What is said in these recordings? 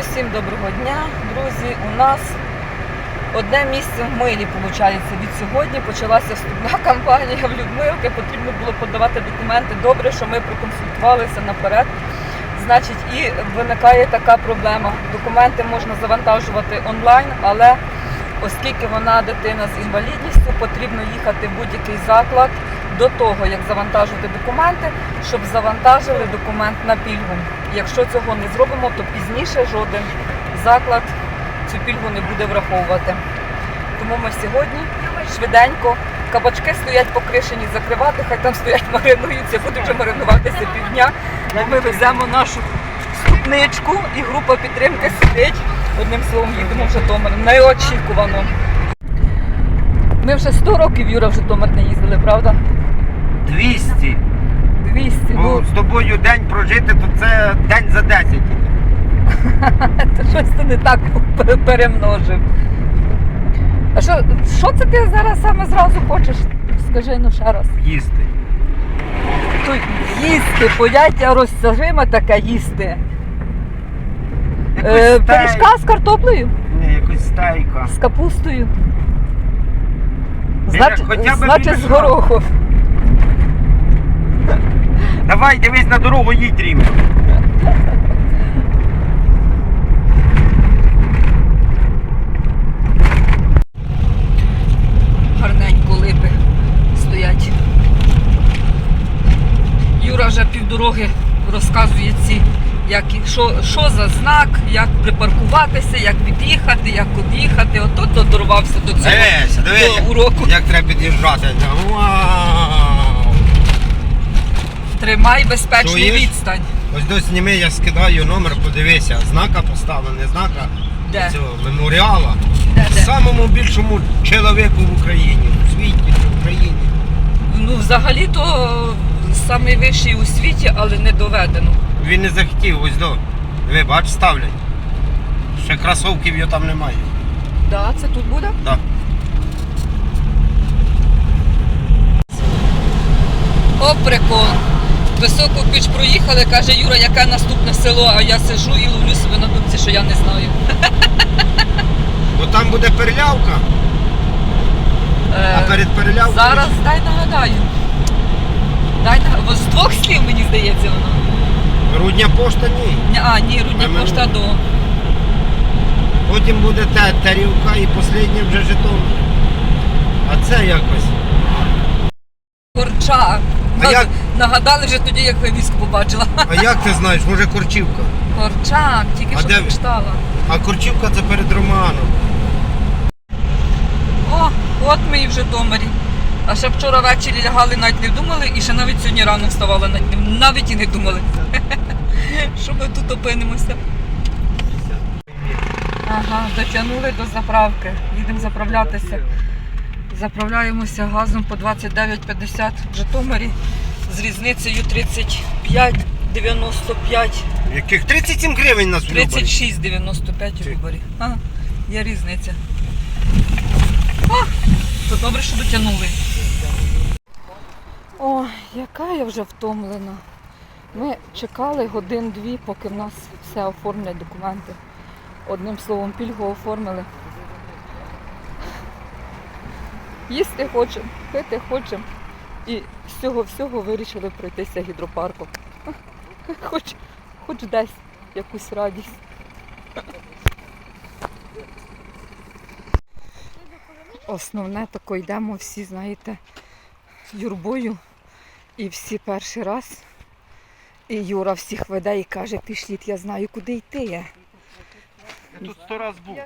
Усім доброго дня, друзі. У нас одне місце в милі, виходить, від сьогодні почалася вступна кампанія в Людмилки. Потрібно було подавати документи. Добре, що ми проконсультувалися наперед. Значить, і виникає така проблема. Документи можна завантажувати онлайн, але оскільки вона дитина з інвалідністю, потрібно їхати в будь-який заклад до того, як завантажувати документи, щоб завантажили документ на пільгу. Якщо цього не зробимо, то пізніше жоден заклад цю пільгу не буде враховувати. Тому ми сьогодні швиденько кабачки стоять покришені закривати, хай там стоять маринуються, буде вже маринуватися півдня. Ми веземо нашу ступничку і група підтримки сидить. Одним словом, їдемо в Житомир. Неочікувано. Ми вже 100 років Юра в Житомир не їздили, правда? 200. 200. Бо Ну, з тобою день прожити, то це день за 10. Та щось ти не так перемножив. А що, що це ти зараз саме зразу хочеш? Скажи ну ще раз. Їсти. Тут їсти, поняття розтяжиме таке їсти. Е, Якусь пиріжка з картоплею, Ні, якусь стейка. з капустою. Знач, хоча б значить з шляху. горохом. Давай, дивись на дорогу, їдь рівно. Гарненько липи стоять. Юра вже півдороги розказує ці, як, що, що за знак, як припаркуватися, як від'їхати, як од'їхати. Ото додорвався до цього Дивись, дивись, до уроку. як треба під'їжджати. Вау! Тримай безпечний Чуєш? відстань. Ось до сніми, я скидаю номер, подивися. Знака поставлено, не знака Де? цього меморіала. Де, де? Самому більшому чоловіку в Україні, у світі, в Україні. Ну, взагалі-то найвищий у світі, але не доведено. Він не захотів, ось до. Ви бач, ставлять. Ще кросовків його там немає. Да, це тут буде? Да. О, прикол. Високу піч проїхали, каже Юра, яке наступне село, а я сижу і ловлю себе на думці, що я не знаю. Бо там буде перлявка, Е, а перед перлявкою. Зараз дай нагадаю. Дай нагадаю. З двох слів, мені здається, воно. Рудня пошта ні. Ні, А, ні, рудня Ми- пошта до. Потім буде те тарілка і останнє вже Житомир. А це якось. Корча. А як- Нагадали вже тоді, як вивіску побачила. А як ти знаєш, може Корчівка? Корчак, тільки А що де- прочитала. А Корчівка це перед Романом. О, от ми і в Житомирі. А ще вчора ввечері лягали, навіть не думали, і ще навіть сьогодні рано вставали, навіть, навіть і не думали. Що ми тут опинимося. Ага, дотягнули до заправки. Їдемо заправлятися. Заправляємося газом по 29,50 в Житомирі з різницею 35,95. Яких 37 гривень нас в 36,95 у Любарі. Ага, є різниця. О, то добре, що дотягнули. Ой, яка я вже втомлена. Ми чекали годин-дві, поки в нас все оформлять документи. Одним словом, пільгу оформили. Їсти хочемо, пити хочемо. І з цього всього вирішили пройтися гідропарком. Хоч, хоч десь якусь радість. Основне тако йдемо всі, знаєте, юрбою. І всі перший раз. І Юра всіх веде і каже, пішліть, я знаю, куди йти. Я тут сто раз був,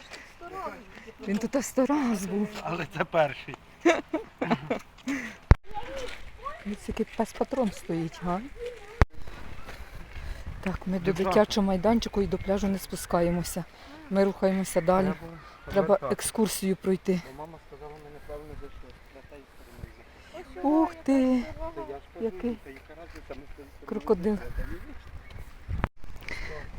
Він тут сто раз був. але це перший. Ось який пес патрон стоїть, га? Так, ми до дитячого майданчику і до пляжу не спускаємося. Ми рухаємося далі. Треба екскурсію пройти. Мама сказала, ми неправильно зайшли. Ух ти! Який крокодил.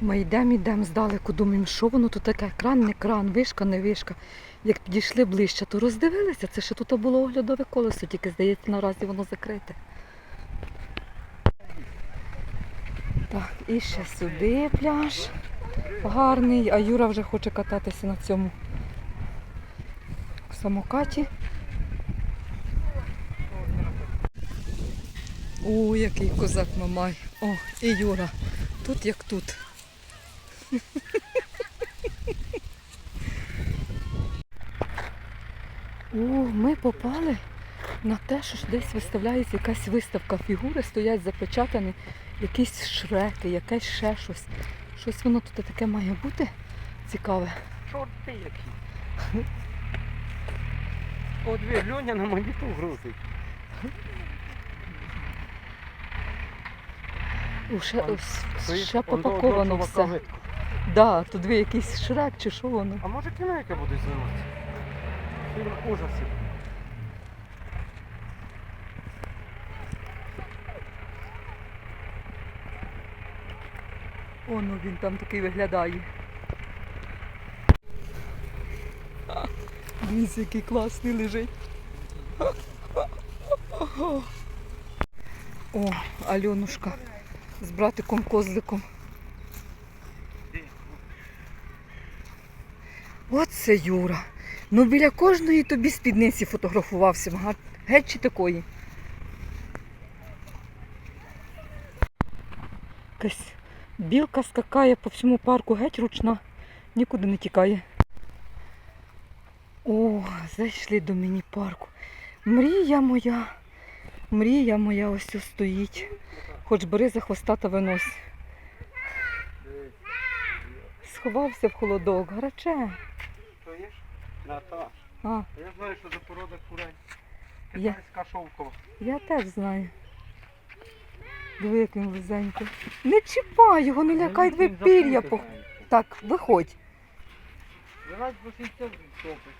Ми йдемо, йдемо здалеку, думаємо, що воно тут таке? Кран, не кран, вишка, не вишка. Як підійшли ближче, то роздивилися. Це ще тут було оглядове колесо, тільки здається, наразі воно закрите. Так, і ще сюди пляж. гарний, а Юра вже хоче кататися на цьому самокаті. О, який козак мамай. О, і Юра. Тут як тут. О, ми попали на те, що десь виставляється якась виставка. Фігури стоять запечатані, якісь шреки, якесь ще щось. Щось воно тут таке має бути цікаве. Чорти які. О, дві, Льоня на моніту грузить. О, ще, Он- ось, ще попаковано все. Да, тут дві якийсь шрек чи що воно. А може кіно яке буде знімати? Фільм ужасів. О, ну він там такий виглядає. Дивіться, який класний лежить. О, Альонушка з братиком Козликом. Оце Юра. Ну біля кожної тобі спідниці фотографувався. Геть чи такої. Якась білка скакає по всьому парку, геть ручна, нікуди не тікає. О, зайшли до міні-парку. Мрія моя, мрія моя ось ось стоїть. Хоч бери за хвоста та винось. Сховався в холодок, гараче. То є ж? Наташ. А, Я знаю, що за порода курей. Я- Китайська шовкова. я теж знаю. Диви, як він вузенький. Не чіпай його, не лякай, дві пір'я. По... Так, виходь. Вилазь, бо сільця топить.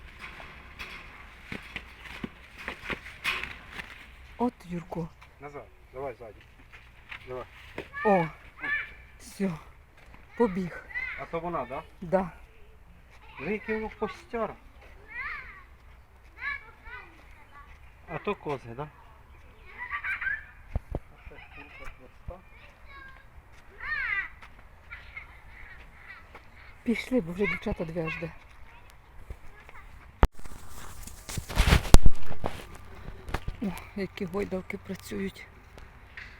От, Юрко. Назад, давай ззаді. Давай. О, все, побіг. А то вона, да? Да. Викинув постер. А то кози, да? Пішли, бо вже дівчата дві аж де. О, які гойдалки працюють.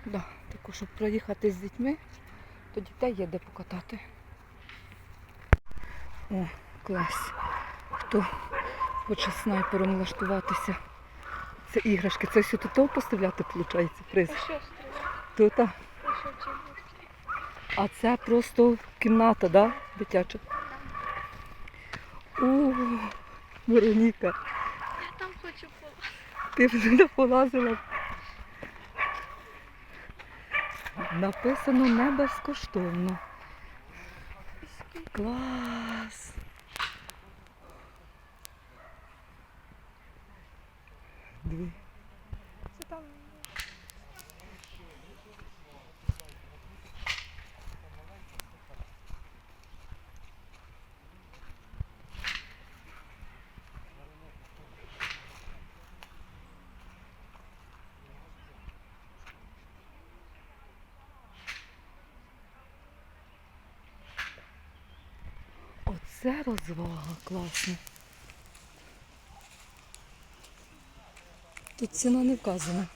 Да, тако, щоб проїхати з дітьми, то дітей є де покатати. О, клас. Хто хоче снайпером влаштуватися. Це іграшки. Це все тут поставляти, виходить, приз. Тут. а. Це просто кімната, да? Дитяча. О, Вероніка, Я там хочу по. ти вже не полазила. Написано не безкоштовно. Клас. Дві. Це там. Оце розвага класна. Тут ціна не вказана.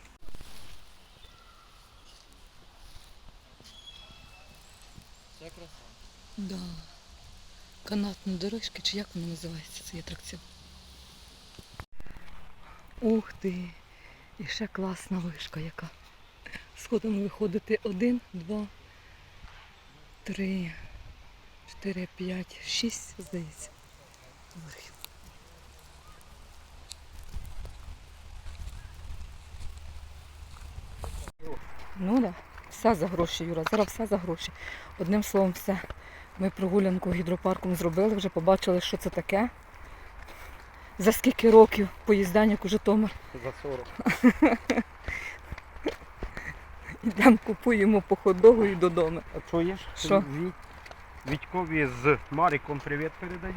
Це краса. Да. Канатні дорожки, чи як воно називається цей атракціон? Ух ти! І ще класна вишка яка. Сходами виходити один, два, три, чотири, п'ять, шість, здається. Ну да. все за гроші, Юра. Зараз все за гроші. Одним словом, все. Ми прогулянку гідропарком зробили, вже побачили, що це таке. За скільки років поїздання у Житомир. За 40. Йдемо, купуємо по ходогу і додому. А чуєш? Що? Вітькові з Мариком привіт передаю.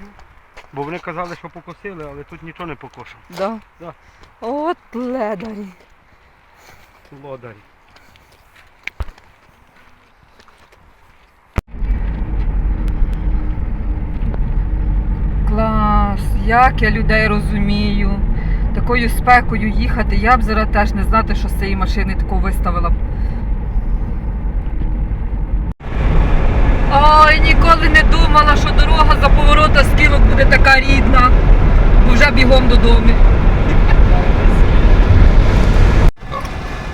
Бо вони казали, що покосили, але тут нічого не покошено. Да. Да. От ледарі. Лодарі. Клас, як я людей розумію. Такою спекою їхати я б зараз теж не знати, що з цієї машини таку виставила. Ніколи не думала, що дорога за поворота скілок буде така рідна. Бо вже бігом додому.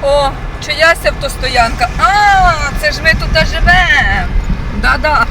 О, чиясь автостоянка. А, це ж ми тут живемо. Да-да.